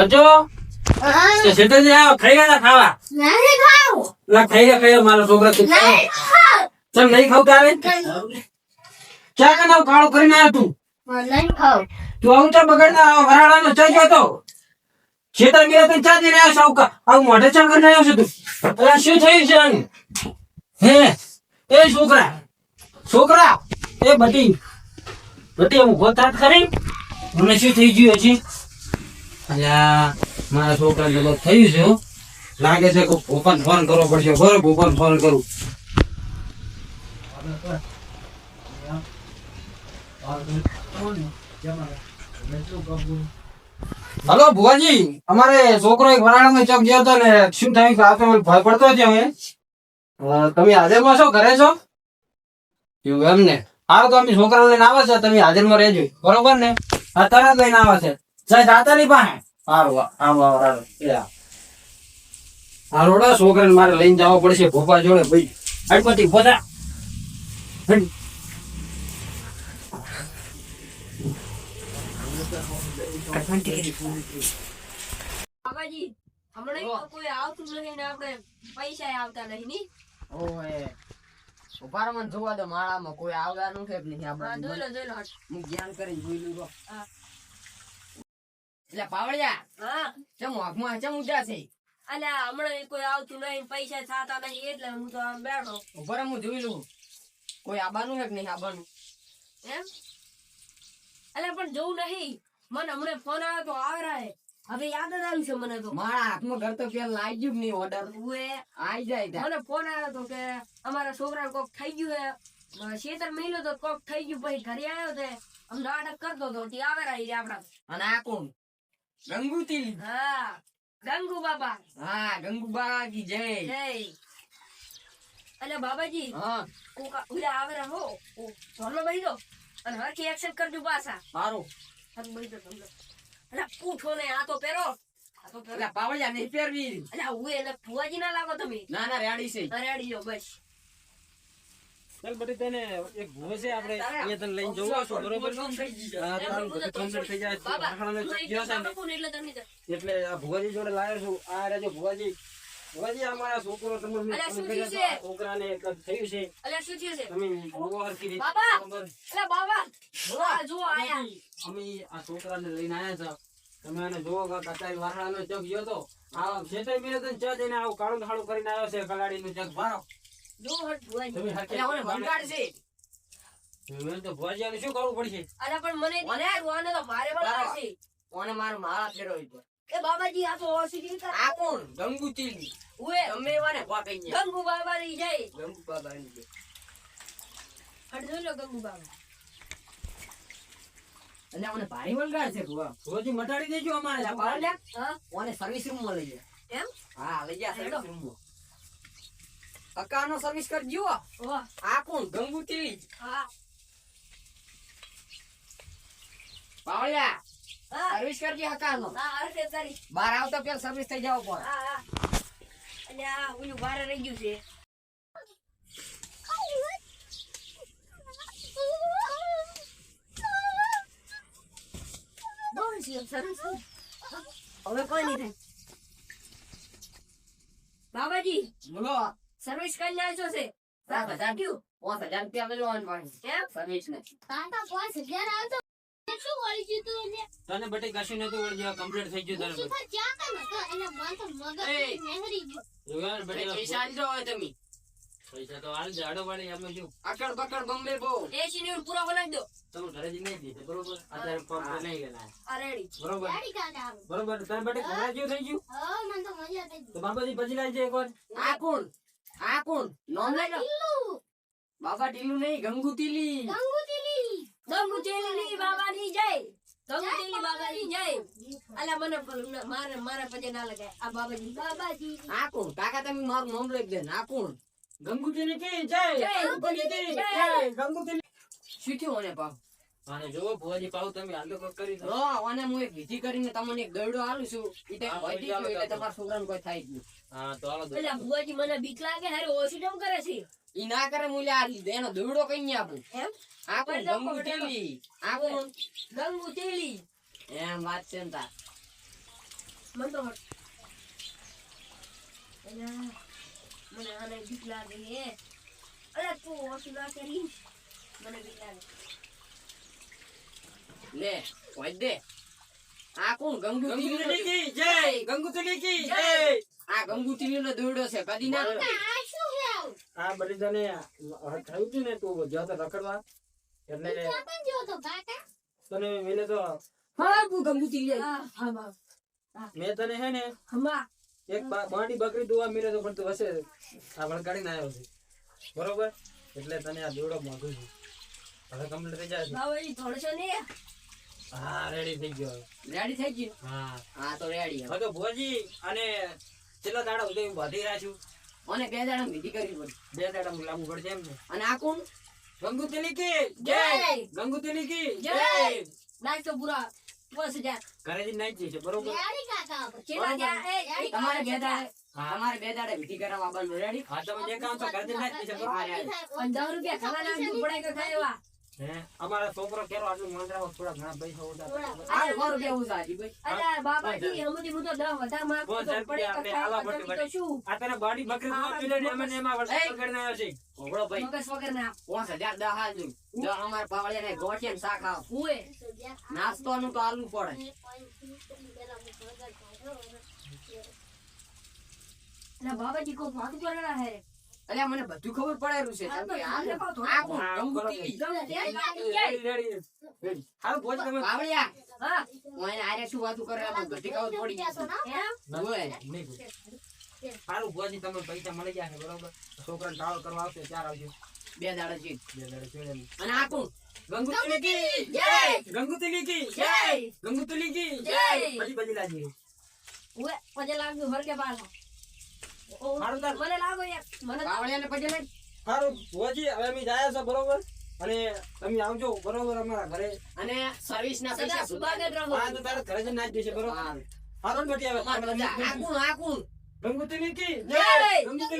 બચ્ચો હા, આવો ખાઈ ગયા ખાવા? નથી ખાવું. લા ખાઈ ગયા ખાઈ મારા છોકરા તું નહીં ખાવું. ચલ નહીં ખાવ તારે? ચા કાળો કરીને આવ્યો તું. નહીં ખાવું. તું આવું ચા બગાડના વરાળાનો ચા ગયો તો. શેતર તને ચા દઈને આવ્યો સાવ કા. આવું મોઢે ચા કરીને આવ્યો છે તું. અલા શું થયું છે આને? હે? એ છોકરા. છોકરા એ બટી. બટી હું ગોતાત કરી? મને શું થઈ ગયું હજી? અલ્યા મારા છોકરા ને થયું છે લાગે છે કે ભોપાને ફોન કરવો પડશે. બરોબર ભોપાને ફોન કરું. હલો ભુવાજી અમારે છોકરો એક વરાણામાં ચોક ગયો હતો ને શું થયું કે આપે ભય પડતો છે હવે અ, તમે હાજરમાં છો? ઘરે છો? એવું એમ ને હારું તો અમે છોકરા લઈને આવે છે તમે હાજરમાં રહેજો. બરોબર ને? હા તરત લઈને આવે છે. સાહેબ દાતા ની પાસે? હારું આવો આવો હારું એ આ. હારું રો છોકરાને મારે લઈને જવો પડશે ભોપા જોડે ભાઈ. અડપતિ પોતા બાબાજી હમણાં કોઈ આવતું નહીં ને આપણે પૈસા આવતા નહીં ની? ઓય જોવા દો માળામાં કોઈ આવતા નું કે નહીં આપણે જોઈ લો જોઈ લો. હું જ્ઞાન કરીને જોઈ લઉં હા. એટલે પાવડિયા હા. ચમ વાઘમાં ચમ ઉઠ્યા છે? અલ્યા હમણાં કોઈ આવતું નહીં પૈસા થતા નહીં એટલે હું તો આમ બેઠો. ઉપર હું જોઈ લઉં. કોઈ આબાનું છે કે નહીં આબાનું? એમ? અલ્યા પણ જોવું નહીં. મને હમણાં ફોન આવ્યો તો આવે રહે હવે યાદ જ આવ્યું છે મને તો. મારા હાથમાં ઘર તો પેલા લાઈ ગયું નહીં ઓર્ડર ઉએ. આઈ જાય મને ફોન આવ્યો તો કે અમારા છોકરાને કોક થઈ ગયું હે. શેતર મહિનો તો કોક થઈ ગયું પછી ઘરે આવ્યો તે. અમને નાટક કરતો તો ત્યાં આવે રહી આપડા અને આ કોણ? ગંગુતી હા ગંગુ બાબા. હા ગંગુબા કી જય. જય. અલે બાબાજી હા. કોકા ઉડા આવે રહો ધોલો બહી દો. અને હરખી એક્સેપ્ટ કરજો પાછા. મારો હર બહી દો તમને. અલા પૂછો ને આ તો પેરો આ તો પહેરો. એટલે પાવડિયા નહીં પહેરવી. અલા હું એને ફુવાજી ના લાગો તમે. ના ના રેડી છે. રેડી જો બસ. ચાલ બટી તને એક ભૂવો છે આપણે એ તને લઈને જવું છું બરોબર? હા તારું બધું complete થઈ જાય. ગયો છે એટલે આ ભુવાજી જોડે લાવ્યો છું. આ રેજો ભુવાજી. ભુવાજી છોકરો છોકરાને થયું છે. અલ્યા શું થયું છે? તમે. બાબા! બાબા આ જો આયા. અમે આ છોકરાને લઈને આયા છે. તમે એને જુઓ કે અત્યારે વારાણાનો ચોક ગયો તો. આ ખેતર મેં તને ચા દઈને આવું કાળું ખાડું કરીને આવ્યો છે કલાડીનું ચોક ભારો એટલે ઓને બાબાજી આ તો ઓસીડી આ કોણ? ઉએ. કઈ ગંગુ બાબા ની જય. ગંગુ બાબા ની જય. લો ગંગુ બાબા. ભારી વળગાડ છે ભુવા. ભુવાજી મટાડી દેજો અમારે. ઓને સર્વિસ રૂમમાં લઈ જાય એમ? હા લઈ જાય સર્વિસ રૂમમાં. અકાનો સર્વિસ કરજો. આ કોણ ગંગુતી હા. સર્વિસ કરજે હકાનો. બાર આવતા પેલા સર્વિસ થઈ જાવ પણ. હા હા. અલ્યા ઓલું બારે રહી ગયું છે. હવે કોઈ નહીં થાય. બાબાજી. બોલો. સર્વિસ કરી આવ્યો છે. સાત હજાર. થયું. પાંચ હજાર રૂપિયા લોન ઓન કેમ? સર્વિસ ને. કાકા પાંચ હજાર આવતો. શું વળી ગયું તું એને? તને બટી કશું નતું વળગ્યું કમ્પ્લીટ થઈ ગયું તારે શું જ્યાં કાં નતો? એને મને તો મગજ નહેરી ગયું. જોયું બટી પૈસા આલજો હવે તમે. પૈસા તો હાલ જાડો વાળી અમે શું? અકડ બકડ બોમ્બે બહુ. એસી ની પૂરા બનાવી દો. તમે ઘરે જઈને દીધે બરોબર? અત્યારે પગ નહીં ગયેલા આ બરોબર? ગાડી કાઢે આવું. બરોબર? તને બટે ઘરે જેવું થઈ ગયું? હા, મને તો મજા થઈ ગઈ. તો બાબાજી પછી લાવજે એકવાર આ કોણ? આ કોણ? નોંધાઈ બાબા ટીલું. નહીં ગંગુ ગંગુતીલી. ગંગુ બાબાની જય. ગંગુ તેલી બાબાની જય. અલા મને મારે મારે પછી ના લગાય. આ બાબાજી. બાબાજી. આ કોણ? કાકા તમે મારું નામ લઈ દે આ કોણ? ગંગુજીની કી? જય. ગંગુ જય. ગંગુ ગંગુજીની શું થયું પાવ અને જો ભુવાજી પાવ તમે હાલ તો કરી દો હા ઓને હું એક વિધિ કરીને તમને એક ગરડો આલું છું. ઈ તો વધી ગયો એટલે. તમારા છોકરાને કોઈ થાય જ હા તો આલો દો એટલે ભુવાજી મને બીક લાગે હારે ઓછી કેમ કરે છે. ઈ ના કરે મુલે આ લીધે એનો દોરડો કઈ નહીં આપું. એમ? આ કોણ ગંગુ ટેલી આ કોણ ગંગુ ટેલી એમ વાત છે ને તાર. મન તો મને આને બીક લાગે હે. અરે તું ઓછું ના કરી મને બીક લાગે. લે હોય દે. આ કોણ ગંગુ ગંગુતલી કી જય ગંગુતલી કી જય. આ ગંગુ નો દોરડો છે કદી ના આ શું છે આવું? આ બધી તને થયું હતું ને તું જ્યાં તો રખડવા. એટલે ક્યાં પણ જો તો કાકા તને મેલે તો હા ગંગુ ટીવી હા હા મેં તને હે ને હમા એક બાંડી બકરી દોવા મેલે તો પણ તું હશે આ વળગાડીને આવ્યો છે. બરોબર? એટલે તને આ દોડો મોઢું છું. હવે કમ્પ્લીટ થઈ જાય છે. બાબા ઈ થોડસો ને? હા રેડી થઈ ગયો રેડી થઈ ગયું? હા. હા તો રેડી હવે. તો ભુવાજી અને છેલ્લા દાડા હું બાંધી રહ્યા છું. અને બે દાડા વિધિ કરવી પડી. બે દાડા હું લાંબુ પડશે એમ ને અને આ કોણ? ગંગુતલી કી જય! જય. ગંગુતલી જય. નાખ તો પૂરા બસ હજાર ઘરેથી નાઈ છે બરોબર? યારી કાકા? એ એ તમારે બે દાડા હા. બે દાડા વિધિ કરવા આવવાનું રેડી હા તમે જે કામ તો ઘરેથી નાઈ છે બરોબર? પંદર રૂપિયા ખાવા નાખવું પડે કે ખાય એવા. અમારા છોકરો કેરો આટલું માંદરા થોડા ઘણા પૈસા ઓછા આ મારું કેવું છે ભાઈ અરે બાબાજી હમણાં હું તો દસ વધારે માંગતો બોલ, તો સાહેબ, પડે આપણે આલા પડે, તો શું? આ તને બાડી બકરી દૂધ પીલે ને એમાં એમાં વરસાદ કરીને આવ્યો છે. ઓગળો ભાઈ. મગજ વગર ના. પાંચ હજાર હાજુ દસ અમારે પાવળિયા ને ગોઠિયા ને શાક આવ. હુએ નાસ્તોનું તો આલવું પડે. ના બાબાજી કોઈ ભાગ હે? અલ્યા મને બધું ખબર પડેલું છે. આરે શું વાતું કરે બધી ખબર પડી. તમે પૈસા મળી ગયા છે બરોબર? છોકરાને ટાવર કરવા આવશે ત્યારે આવજો. બે દાડા છે. બે દાડે છોડેલું. અને આ કોણ? ગંગુતલી કી જય! ગંગુતલી કી જય! ગંગુતલી કી જય! પછી પછી લાજી હુએ પછી લાગ્યું હરકે પાછો ઓ, હારું તાર. મને લાગો યાર મને પાવળિયા ને લઈ હારું ભુવાજી હવે અમે જાય છે બરોબર અને તમે આવજો બરોબર અમારા ઘરે અને સર્વિસ ના પૈસા સુભાગે રહો આ તો તારે ઘરે જઈને નાખ દેશે બરોબર હારું. બેટી હવે જય. ગંગુતલી